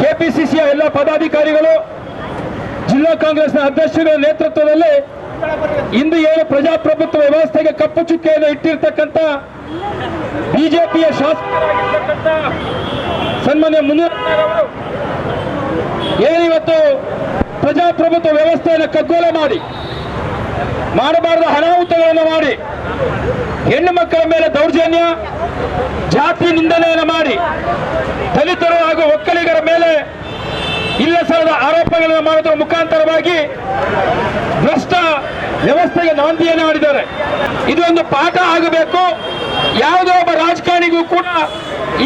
ಕೆಪಿಸಿಸಿಯ ಎಲ್ಲ ಪದಾಧಿಕಾರಿಗಳು, ಜಿಲ್ಲಾ ಕಾಂಗ್ರೆಸ್ನ ಅಧ್ಯಕ್ಷರ ನೇತೃತ್ವದಲ್ಲಿ ಇಂದು ಏನು ಪ್ರಜಾಪ್ರಭುತ್ವ ವ್ಯವಸ್ಥೆಗೆ ಕಪ್ಪು ಚುಕ್ಕೆಯನ್ನು ಇಟ್ಟಿರ್ತಕ್ಕಂಥ ಬಿಜೆಪಿಯ ಶಾಸಕರಾಗಿರ್ತಕ್ಕಂಥ ಸನ್ಮಾನ್ಯ ಮುನಿರತ್ನರವರು ಏನಿವತ್ತು ಪ್ರಜಾಪ್ರಭುತ್ವ ವ್ಯವಸ್ಥೆಯನ್ನು ಕಗ್ಗೋಲ ಮಾಡಿ, ಮಾಡಬಾರದ ಅನಾಹುತಗಳನ್ನು ಮಾಡಿ, ಹೆಣ್ಣು ಮಕ್ಕಳ ಮೇಲೆ ದೌರ್ಜನ್ಯ ಜಾತಿ ನಿಂದನೆಯನ್ನು ಮಾಡಿ ದಲಿತರು ಹಾಗೂ ಒಕ್ಕಲಿಗರ ಮೇಲೆ ಇಲ್ಲ ಸರದ ಆರೋಪಗಳನ್ನು ಮಾಡೋದ್ರ ಮುಖಾಂತರವಾಗಿ ಭ್ರಷ್ಟ ವ್ಯವಸ್ಥೆಗೆ ನಾಂದಿಯನ್ನು ಮಾಡಿದ್ದಾರೆ ಇದು ಒಂದು ಪಾಠ ಆಗಬೇಕು. ಯಾವುದೋ ಒಬ್ಬ ರಾಜಕಾರಣಿಗೂ ಕೂಡ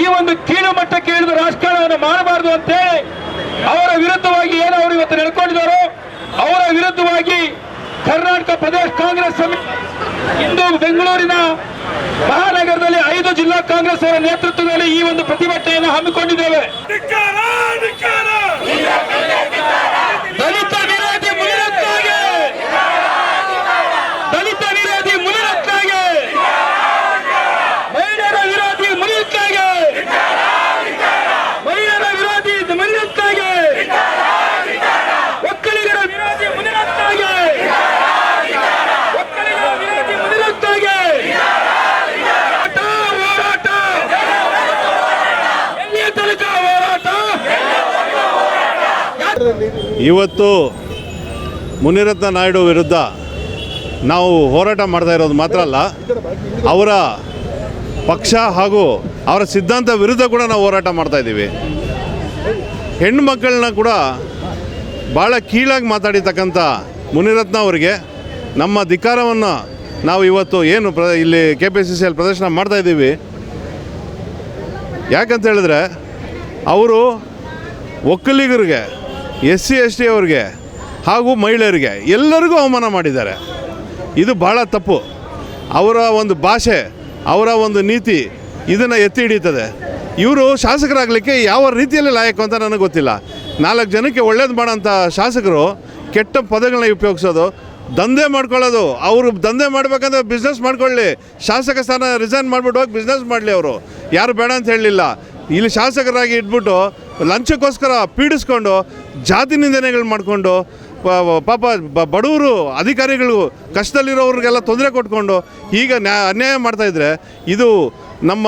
ಈ ಒಂದು ಕೀಳು ಮಟ್ಟಕ್ಕೆ ಇಳಿದು ರಾಜಕಾರಣವನ್ನು ಮಾಡಬಾರದು ಅಂತೇಳಿ ಅವರ ವಿರುದ್ಧವಾಗಿ ಏನು ಅವರು ಇವತ್ತು ನಡ್ಕೊಂಡಿದ್ದಾರೋ, ಅವರ ವಿರುದ್ಧವಾಗಿ ಕರ್ನಾಟಕ ಪ್ರದೇಶ ಕಾಂಗ್ರೆಸ್ ಸಮಿತಿ ಇಂದು ಬೆಂಗಳೂರಿನ ಮಹಾನಗರದಲ್ಲಿ ಐದು ಜಿಲ್ಲಾ ಕಾಂಗ್ರೆಸ್ ಅವರ ನೇತೃತ್ವದಲ್ಲಿ ಈ ಒಂದು ಪ್ರತಿಭಟನೆಯನ್ನು ಹಮ್ಮಿಕೊಂಡಿದ್ದೇವೆ ಧಿಕ್ಕಾರ ಧಿಕ್ಕಾರ ದಲಿತ ವಿರೋಧಿ ಮುನಿರತ್ನಗೆ ದಲಿತ ವಿರೋಧಿ ಮುನಿರತ್ನಗೆ ಮಹಿಳೆಯರ ವಿರೋಧಿ ಮುನಿರತ್ನಗೆ ಮಹಿಳೆಯರ ವಿರೋಧಿ ಮುನಿರತ್ನಗೆ ಒಕ್ಕಲಿಗರ ವಿರೋಧಿ ಮುನಿರತ್ನಗೆ ಒಕ್ಕಲಿಗರ ವಿರೋಧಿ ಮುನಿರತ್ನಗೆ ಹೋರಾಟ ಹೋರಾಟ ಎಲ್ಲಿಯ ತನಕ ಹೋರಾಟ ಇವತ್ತು ಮುನಿರತ್ನ ನಾಯ್ಡು ವಿರುದ್ಧ ನಾವು ಹೋರಾಟ ಮಾಡ್ತಾ ಇರೋದು ಮಾತ್ರ ಅಲ್ಲ, ಅವರ ಪಕ್ಷ ಹಾಗೂ ಅವರ ಸಿದ್ಧಾಂತ ವಿರುದ್ಧ ಕೂಡ ನಾವು ಹೋರಾಟ ಮಾಡ್ತಾ ಇದ್ದೀವಿ. ಹೆಣ್ಣು ಮಕ್ಕಳನ್ನ ಕೂಡ ಭಾಳ ಕೀಳಾಗಿ ಮಾತಾಡಿರ್ತಕ್ಕಂಥ ಮುನಿರತ್ನ ಅವರಿಗೆ ನಮ್ಮ ಧಿಕ್ಕಾರವನ್ನು ನಾವು ಇವತ್ತು ಏನು ಪ್ರ, ಇಲ್ಲಿ ಕೆ ಪಿ ಸಿ ಸಿಯಲ್ಲಿ ಪ್ರದರ್ಶನ ಮಾಡ್ತಾ ಇದ್ದೀವಿ. ಯಾಕಂತ ಹೇಳಿದ್ರೆ, ಅವರು ಒಕ್ಕಲಿಗರಿಗೆ ಎಸ್ ಸಿ ಎಸ್ ಟಿ ಅವ್ರಿಗೆ ಹಾಗೂ ಮಹಿಳೆಯರಿಗೆ ಎಲ್ಲರಿಗೂ ಅವಮಾನ ಮಾಡಿದ್ದಾರೆ. ಇದು ಬಹಳ ತಪ್ಪು. ಅವರ ಒಂದು ಭಾಷೆ, ಅವರ ಒಂದು ನೀತಿ ಇದನ್ನು ಎತ್ತಿ ಹಿಡಿತದೆ ಇವರು ಶಾಸಕರಾಗಲಿಕ್ಕೆ ಯಾವ ರೀತಿಯಲ್ಲಿ ಲಾಯಕು ಅಂತ ನನಗೆ ಗೊತ್ತಿಲ್ಲ. ನಾಲ್ಕು ಜನಕ್ಕೆ ಒಳ್ಳೇದು ಮಾಡೋಂಥ ಶಾಸಕರು ಕೆಟ್ಟ ಪದಗಳನ್ನ ಉಪಯೋಗಿಸೋದು, ದಂಧೆ ಮಾಡ್ಕೊಳ್ಳೋದು. ಅವರು ದಂಧೆ ಮಾಡ್ಬೇಕಂದ್ರೆ ಬಿಸ್ನೆಸ್ ಮಾಡ್ಕೊಳ್ಳಿ. ಶಾಸಕ ಸ್ಥಾನ ರಿಸೈನ್ ಮಾಡಿಬಿಟ್ಟು ಹೋಗಿ ಬಿಸ್ನೆಸ್ ಮಾಡಲಿ ಅವರು. ಯಾರು ಬೇಡ ಅಂತ ಹೇಳಲಿಲ್ಲ. ಇಲ್ಲಿ ಶಾಸಕರಾಗಿ ಇಟ್ಬಿಟ್ಟು ಲಂಚಕ್ಕೋಸ್ಕರ ಪೀಡಿಸ್ಕೊಂಡು ಜಾತಿ ನಿಂದನೆಗಳು ಮಾಡಿಕೊಂಡು ಪಾಪ ಬಡವರು ಅಧಿಕಾರಿಗಳು ಕಷ್ಟದಲ್ಲಿರೋರಿಗೆಲ್ಲ ತೊಂದರೆ ಕೊಟ್ಕೊಂಡು ಈಗ ನ್ಯಾ, ಅನ್ಯಾಯ ಮಾಡ್ತಾಯಿದ್ರೆ ಇದು ನಮ್ಮ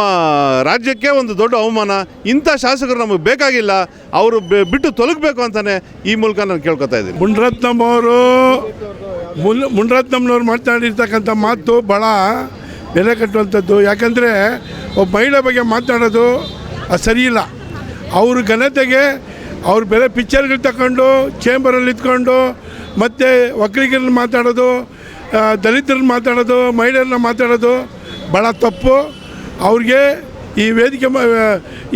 ರಾಜ್ಯಕ್ಕೆ ಒಂದು ದೊಡ್ಡ ಅವಮಾನ. ಇಂಥ ಶಾಸಕರು ನಮಗೆ ಬೇಕಾಗಿಲ್ಲ. ಅವರು ಬಿಟ್ಟು ತೊಲಗಬೇಕು ಅಂತಲೇ ಈ ಮೂಲಕ ನಾನು ಕೇಳ್ಕೊತಾ ಇದ್ದೀನಿ. ಮುನ್ರತ್ನಂ ಅವರು ಮುನ್, ಮುನ್ರತ್ನಂನವ್ರು ಮಾತನಾಡಿರ್ತಕ್ಕಂಥ ಮಾತು ಭಾಳ ಬೆಲೆ ಕಟ್ಟುವಂಥದ್ದು. ಯಾಕಂದರೆ ಒಬ್ಬ ಮಹಿಳೆ ಬಗ್ಗೆ ಮಾತನಾಡೋದು ಅದು ಸರಿಯಿಲ್ಲ ಅವ್ರ ಘನತೆಗೆ ಅವ್ರು ಬೇರೆ ಪಿಕ್ಚರ್ಗಳು ತಗೊಂಡು ಚೇಂಬರಲ್ಲಿ ಇದ್ಕೊಂಡು ಮತ್ತು ಒಕ್ಕಲಿಗರನ್ನ ಮಾತಾಡೋದು ದಲಿತರನ್ನ ಮಾತಾಡೋದು, ಮಹಿಳೆಯರನ್ನ ಮಾತಾಡೋದು ಭಾಳ ತಪ್ಪು. ಅವ್ರಿಗೆ ಈ ವೇದಿಕೆ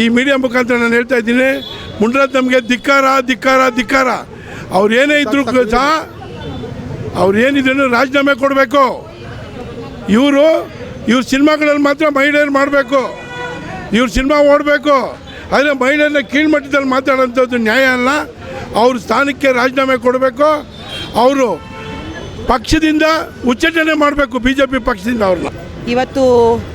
ಈ ಮೀಡಿಯಾ ಮುಖಾಂತರ ನಾನು ಹೇಳ್ತಾ ಇದ್ದೀನಿ ಮುಂಡ್ರ ನಮಗೆ ಧಿಕ್ಕಾರ ಧಿಕ್ಕಾರ ಧಿಕ್ಕಾರ. ಅವ್ರು ಏನೇ ಇದ್ರು ಸಹ ಅವ್ರು ಏನಿದ್ರು ರಾಜೀನಾಮೆ ಕೊಡಬೇಕು. ಇವರು, ಇವ್ರ ಸಿನಿಮಾಗಳಲ್ಲಿ ಮಾತ್ರ ಮಹಿಳೆಯರು ಮಾಡಬೇಕು. ಇವ್ರ ಸಿನಿಮಾ ಓಡಬೇಕು. ಆದರೆ ಮಹಿಳೆಯರನ್ನ ಕೀಳ್ಮಟ್ಟದಲ್ಲಿ ಮಾತಾಡೋಂಥದ್ದು ನ್ಯಾಯ ಅಲ್ಲ. ಅವ್ರ ಸ್ಥಾನಕ್ಕೆ ರಾಜೀನಾಮೆ ಕೊಡಬೇಕು. ಅವರು ಪಕ್ಷದಿಂದ ಉಚ್ಚಾಟನೆ ಮಾಡಬೇಕು ಬಿ ಜೆ ಪಿ ಪಕ್ಷದಿಂದ ಅವ್ರನ್ನ. ಇವತ್ತು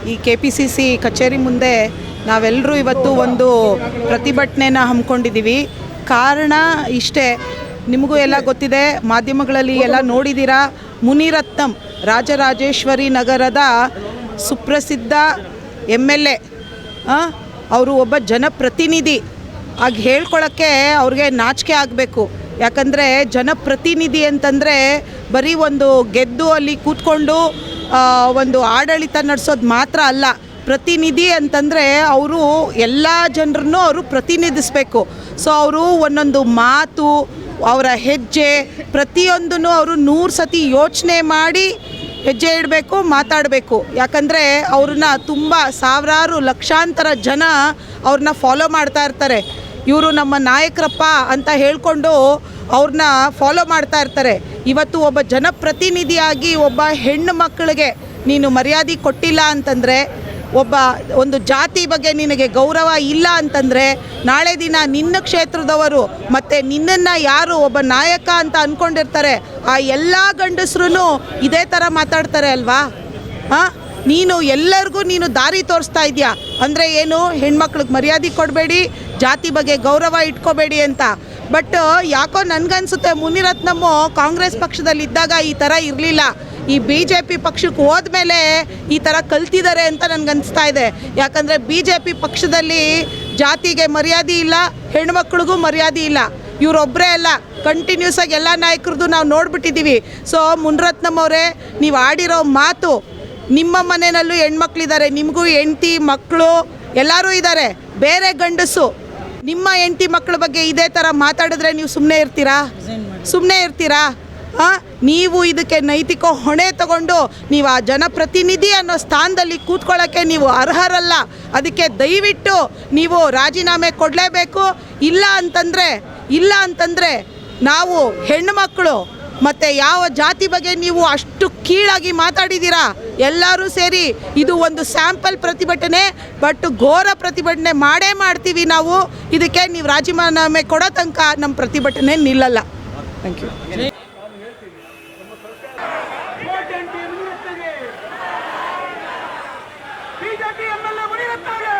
ಈ ಕೆ ಪಿ ಸಿ ಸಿ ಕಚೇರಿ ಮುಂದೆ ನಾವೆಲ್ಲರೂ ಇವತ್ತು ಒಂದು ಪ್ರತಿಭಟನೆನ ಹಮ್ಮಿಕೊಂಡಿದ್ದೀವಿ. ಕಾರಣ ಇಷ್ಟೇ. ನಿಮಗೂ ಎಲ್ಲ ಗೊತ್ತಿದೆ. ಮಾಧ್ಯಮಗಳಲ್ಲಿ ಎಲ್ಲ ನೋಡಿದ್ದೀರಾ? ಮುನಿರತ್ನಂ ರಾಜರಾಜೇಶ್ವರಿ ನಗರದ ಸುಪ್ರಸಿದ್ಧ ಎಂ ಎಲ್ ಎ. ಅವರು ಒಬ್ಬ ಜನಪ್ರತಿನಿಧಿ. ಆಗ ಹೇಳ್ಕೊಳ್ಳೋಕ್ಕೆ ಅವ್ರಿಗೆ ನಾಚಿಕೆ ಆಗಬೇಕು. ಯಾಕಂದರೆ ಜನಪ್ರತಿನಿಧಿ ಅಂತಂದರೆ ಬರೀ ಒಂದು ಗೆದ್ದು ಅಲ್ಲಿ ಕೂತ್ಕೊಂಡು ಒಂದು ಆಡಳಿತ ನಡೆಸೋದು ಮಾತ್ರ ಅಲ್ಲ. ಪ್ರತಿನಿಧಿ ಅಂತಂದರೆ ಅವರು ಎಲ್ಲ ಜನರನ್ನು ಅವರು ಪ್ರತಿನಿಧಿಸಬೇಕು. ಸೊ ಅವರು ಒಂದೊಂದು ಮಾತು, ಅವರ ಹೆಜ್ಜೆ, ಪ್ರತಿಯೊಂದನ್ನು ಅವರು ನೂರು ಸತಿ ಯೋಚನೆ ಮಾಡಿ ಹೆಜ್ಜೆ ಇಡಬೇಕು, ಮಾತಾಡಬೇಕು. ಯಾಕಂದರೆ ಅವ್ರನ್ನ ತುಂಬ ಸಾವಿರಾರು ಲಕ್ಷಾಂತರ ಜನ ಅವ್ರನ್ನ ಫಾಲೋ ಮಾಡ್ತಾ ಇರ್ತಾರೆ. ಇವರು ನಮ್ಮ ನಾಯಕರಪ್ಪ ಅಂತ ಹೇಳಿಕೊಂಡು ಅವ್ರನ್ನ ಫಾಲೋ ಮಾಡ್ತಾ ಇರ್ತಾರೆ. ಇವತ್ತು ಒಬ್ಬ ಜನಪ್ರತಿನಿಧಿಯಾಗಿ ಒಬ್ಬ ಹೆಣ್ಣು ಮಕ್ಕಳಿಗೆ ನೀನು ಮರ್ಯಾದೆ ಕೊಟ್ಟಿಲ್ಲ ಅಂತಂದರೆ ಒಬ್ಬ ಒಂದು ಜಾತಿ ಬಗ್ಗೆ ನಿನಗೆ ಗೌರವ ಇಲ್ಲ ಅಂತಂದರೆ ನಾಳೆ ದಿನ ನಿನ್ನ ಕ್ಷೇತ್ರದವರು ಮತ್ತು ನಿನ್ನನ್ನು ಯಾರು ಒಬ್ಬ ನಾಯಕ ಅಂತ ಅಂದ್ಕೊಂಡಿರ್ತಾರೆ ಆ ಎಲ್ಲ ಗಂಡಸ್ರೂ ಇದೇ ಥರ ಮಾತಾಡ್ತಾರೆ ಅಲ್ವಾ? ಹಾಂ? ನೀನು ಎಲ್ಲರಿಗೂ ನೀನು ದಾರಿ ತೋರಿಸ್ತಾ ಇದೆಯಾ? ಅಂದರೆ ಏನು, ಹೆಣ್ಮಕ್ಳಿಗೆ ಮರ್ಯಾದೆ ಕೊಡಬೇಡಿ, ಜಾತಿ ಬಗ್ಗೆ ಗೌರವ ಇಟ್ಕೋಬೇಡಿ ಅಂತ. ಬಟ್ ಯಾಕೋ ನನಗನ್ಸುತ್ತೆ, ಮುನಿರತ್ನಮ್ಮು ಕಾಂಗ್ರೆಸ್ ಪಕ್ಷದಲ್ಲಿ ಇದ್ದಾಗ ಈ ಥರ ಇರಲಿಲ್ಲ. ಈ ಬಿ ಜೆ ಪಿ ಪಕ್ಷಕ್ಕೆ ಹೋದ್ಮೇಲೆ ಈ ಥರ ಕಲ್ತಿದ್ದಾರೆ ಅಂತ ನನಗನ್ನಿಸ್ತಾ ಇದೆ. ಯಾಕಂದರೆ ಬಿ ಜೆ ಪಿ ಪಕ್ಷದಲ್ಲಿ ಜಾತಿಗೆ ಮರ್ಯಾದೆ ಇಲ್ಲ, ಹೆಣ್ಮಕ್ಳಿಗೂ ಮರ್ಯಾದೆ ಇಲ್ಲ. ಇವರೊಬ್ಬರೇ ಅಲ್ಲ ಕಂಟಿನ್ಯೂಸ್ ಆಗಿ ಎಲ್ಲ ನಾಯಕರದ್ದು ನಾವು ನೋಡ್ಬಿಟ್ಟಿದ್ದೀವಿ. ಸೊ ಮುನ್ರತ್ನಮ್ ಅವರೇ, ನೀವು ಆಡಿರೋ ಮಾತು, ನಿಮ್ಮ ಮನೆಯಲ್ಲೂ ಹೆಣ್ಮಕ್ಳಿದ್ದಾರೆ. ನಿಮಗೂ ಹೆಂಡತಿ, ಮಕ್ಕಳು, ಎಲ್ಲರೂ ಇದ್ದಾರೆ. ಬೇರೆ ಗಂಡಸು, ನಿಮ್ಮ ಹೆಂಡತಿ ಮಕ್ಕಳ ಬಗ್ಗೆ ಇದೇ ಥರ ಮಾತಾಡಿದ್ರೆ ನೀವು ಸುಮ್ಮನೆ ಇರ್ತೀರಾ? ಸುಮ್ಮನೆ ಇರ್ತೀರಾ? ನೀವು ಇದಕ್ಕೆ ನೈತಿಕ ಹೊಣೆ ತಗೊಂಡು ನೀವು ಆ ಜನಪ್ರತಿನಿಧಿ ಅನ್ನೋ ಸ್ಥಾನದಲ್ಲಿ ಕೂತ್ಕೊಳ್ಳೋಕ್ಕೆ ನೀವು ಅರ್ಹರಲ್ಲ. ಅದಕ್ಕೆ ದಯವಿಟ್ಟು ನೀವು ರಾಜೀನಾಮೆ ಕೊಡಲೇಬೇಕು. ಇಲ್ಲ ಅಂತಂದರೆ ಇಲ್ಲ ಅಂತಂದರೆ ನಾವು ಹೆಣ್ಣುಮಕ್ಕಳು ಮತ್ತು ಯಾವ ಜಾತಿ ಬಗ್ಗೆ ನೀವು ಅಷ್ಟು ಕೀಳಾಗಿ ಮಾತಾಡಿದ್ದೀರಾ ಎಲ್ಲರೂ ಸೇರಿ ಇದು ಒಂದು ಸ್ಯಾಂಪಲ್ ಪ್ರತಿಭಟನೆ, ಬಟ್ ಘೋರ ಪ್ರತಿಭಟನೆ ಮಾಡೇ ಮಾಡ್ತೀವಿ ನಾವು. ಇದಕ್ಕೆ ನೀವು ರಾಜೀನಾಮೆ ಕೊಡೋ ತನಕ ನಮ್ಮ ಪ್ರತಿಭಟನೆ ನಿಲ್ಲಲ್ಲ. Thank you. எம்எல்ஏ முடிவெடுத்தாரு